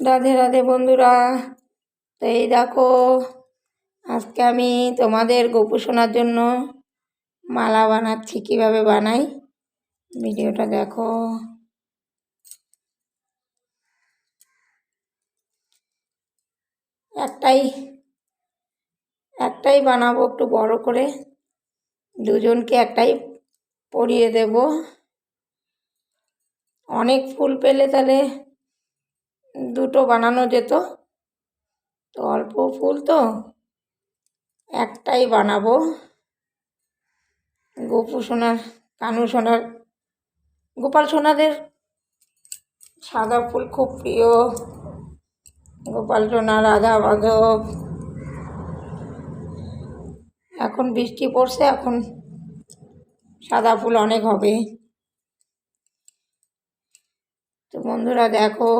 রাধে রাধে বন্ধুরা। তো এই দেখো, আজকে আমি তোমাদের গোপু শোনার জন্য মালা বানাচ্ছি, কীভাবে বানাই ভিডিওটা দেখো। একটাই একটাই বানাবো একটু বড় করে। দুজনকে একটাই পরিয়ে দেব। অনেক ফুল পেলে তাহলে দুটো বানানো যেত। তো অল্প ফুল তো। একটাই বানাবো। গোপু সোনার, কানু সোনার, গোপাল সোনাদের সাদা ফুল খুব প্রিয়। গোপাল সোনা, রাধা মাধব। এখন বৃষ্টি পড়ছে, এখন সাদা ফুল অনেক হবে। তো বন্ধুরা দেখো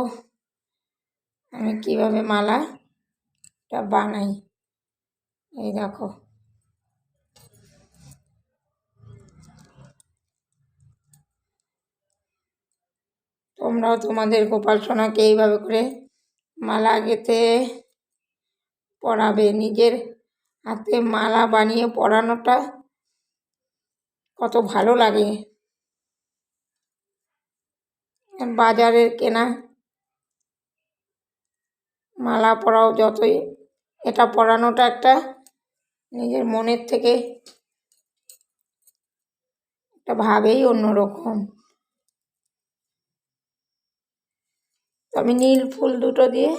আমি কীভাবে মালাটা বানাই? এই দেখো। তোমরাও তোমাদের গোপাল সোনাকে এইভাবে করে মালা গেঁথে পরাবে। নিজের হাতে মালা বানিয়ে পরানোটা কত ভালো লাগে। বাজারের কেনা মালা পরাও যতই। এটা পরানোটা একটা নিজের মনের থেকে একটা ভাবেই অন্যরকম। আমি নীল ফুল দুটো দিয়ে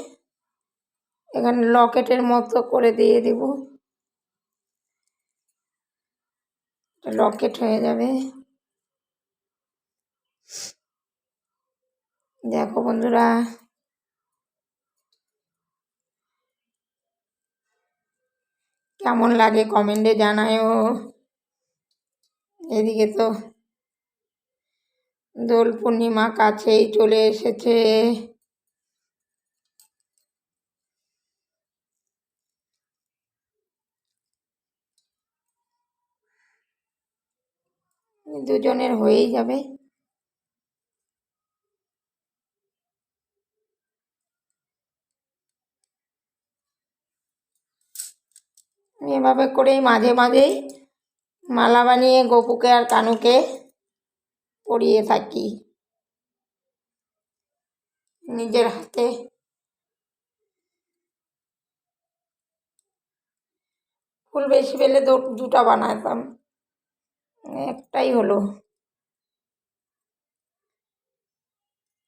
এখানে লকেটের মতো করে দিয়ে দিব। লকেট হয়ে যাবে। দেখো বন্ধুরা কেমন লাগে কমেন্টে জানায়ও। এদিকে তো দোল পূর্ণিমা কাছেই চলে এসেছে। দুজনের হয়েই যাবে। এভাবে করেই মাঝে মাঝেই মালা বানিয়ে গপুকে আর কানুকে পরিয়ে থাকি। নিজের হাতে। ফুল বেশি পেলে দুটা বানাতাম। একটাই হলো।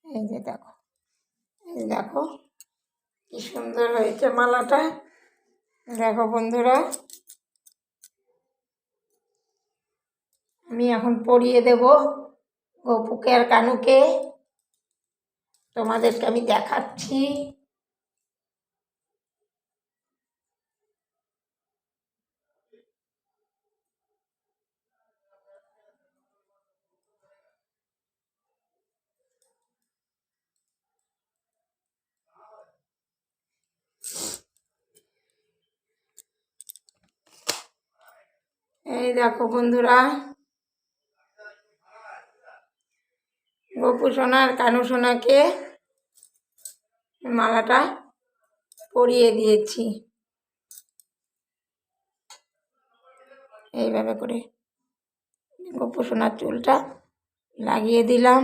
এই যে দেখো। এই দেখো, কি সুন্দর হয়েছে মালাটা। দেখো বন্ধুরা আমি এখন পড়িয়ে দেব গোপুকে আর কানুকে। তোমাদেরকে আমি দেখাচ্ছি। এই দেখো বন্ধুরা। গপু সোনার কানু সোনাকে মালাটা পরিয়ে দিয়েছি। এইভাবে করে গপু সোনার চুলটা লাগিয়ে দিলাম।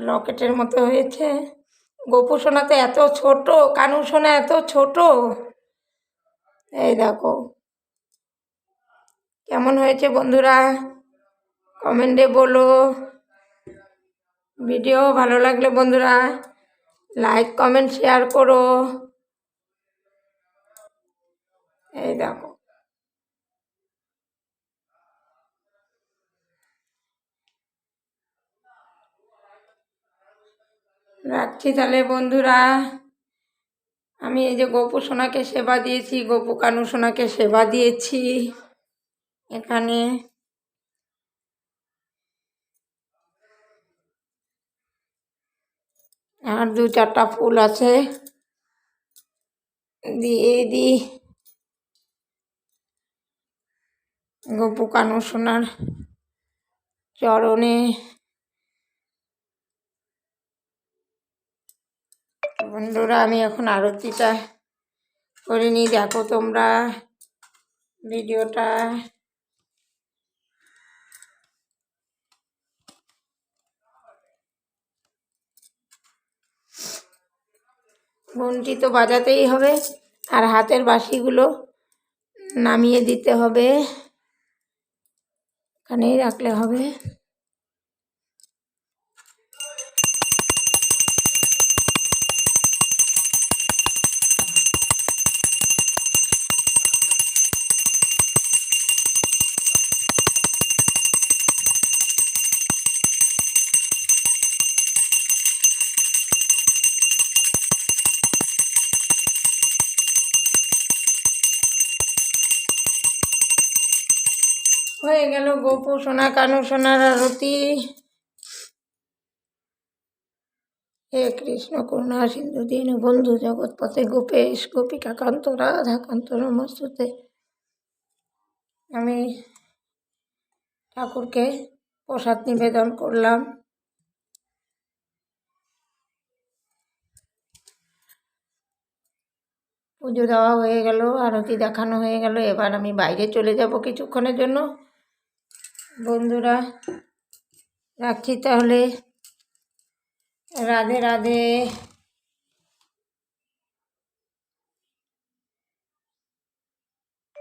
লকেটের মতো হয়েছে। গোপু সোনা তো এত ছোট কানু সোনা এত ছোট। এই দেখো। কেমন হয়েছে বন্ধুরা? কমেন্টে বলো। ভিডিও ভালো লাগলে বন্ধুরা, লাইক, কমেন্ট, শেয়ার করো। এই দেখো। রাখছি তাহলে বন্ধুরা। আমি এই যে গোপু সোনাকে সেবা দিয়েছি, গোপু কানু সোনাকে সেবা দিয়েছি এখানে। আর দু চারটা ফুল আছে। দিয়ে দিই গপু কানু সোনার চরণে। বন্ধুরা, আমি এখন আরতিটা করিনি। দেখো তোমরা ভিডিওটা। ঘন্টি তো বাজাতেই হবে, আর হাতের বাঁশিগুলো নামিয়ে দিতে হবে। এখানেই রাখলে হবে। হয়ে গেল গোপু, সোনা, কানু সোনার আরতি হে কৃষ্ণ করুণা, সিন্ধু, দীন, বন্ধু, জগৎপথে গোপেশ, গোপিকা, কান্ত, রাধা, কান্ত, নমস্তুতে। আমি ঠাকুরকে প্রসাদ নিবেদন করলাম। পুজো দেওয়া হয়ে গেল, আরতি দেখানো হয়ে গেল। এবার আমি বাইরে চলে যাব কিছুক্ষণের জন্য। বন্ধুরা রাখি তাহলে। রাধে রাধে।